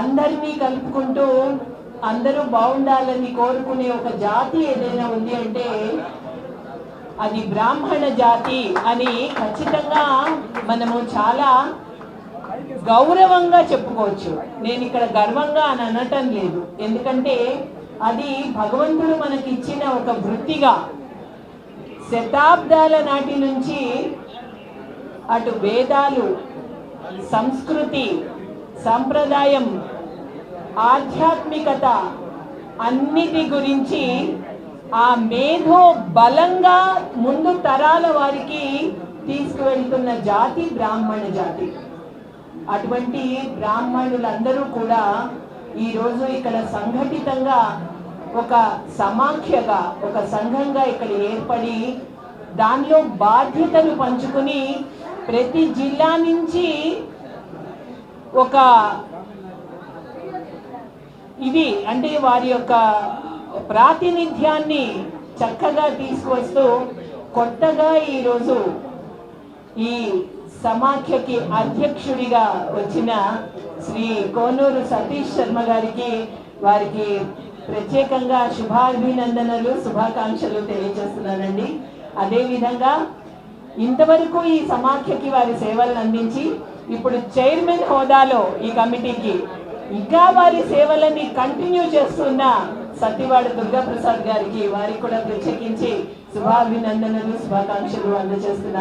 అందరినీ కలుపుకుంటూ అందరూ బాగుండాలని కోరుకునే ఒక జాతి ఏదైనా ఉంది అంటే అది బ్రాహ్మణ జాతి అని ఖచ్చితంగా మనము చాలా గౌరవంగా చెప్పుకోవచ్చు. నేను ఇక్కడ గర్వంగా అని అనటం లేదు. ఎందుకంటే అది భగవంతుడు మనకి ఇచ్చిన ఒక వృత్తిగా శతాబ్దాల నాటి నుంచి అటు వేదాలు సంస్కృతి సంప్రదాయం ఆధ్యాత్మికత అన్నిటి గురించి ఆ మేధో బలంగా ముందు తరాల వారికి తీసుకువెళ్తున్న జాతి బ్రాహ్మణ జాతి. అటువంటి బ్రాహ్మణులందరూ కూడా ఈరోజు ఇక్కడ సంఘటితంగా ఒక సమాఖ్యగా ఒక సంఘంగా ఇక్కడ ఏర్పడి దానిలో బాధ్యతలు పంచుకుని ప్రతి జిల్లా నుంచి ఒక ఇది అంటే వారి యొక్క ప్రాతినిధ్యాన్ని చక్కగా తీసుకొస్తూ కొత్తగా ఈరోజు ఈ సమాఖ్యకి అధ్యక్షుడిగా వచ్చిన శ్రీ కోనూరు సతీష్ శర్మ గారికి వారికి ప్రత్యేకంగా శుభాభినందనలు శుభాకాంక్షలు తెలియజేస్తున్నానండి. అదేవిధంగా ఇంతవరకు ఈ సమాఖ్యకి వారి సేవలను అందించి ఇప్పుడు చైర్మన్ హోదాలో ఈ కమిటీకి ఇంకా వారి సేవలని కంటిన్యూ చేస్తున్న సత్తివాడ దుర్గాప్రసాద్ గారికి వారికి కూడా ప్రత్యేకించి శుభాభినందనలు శుభాకాంక్షలు అందజేస్తున్నారు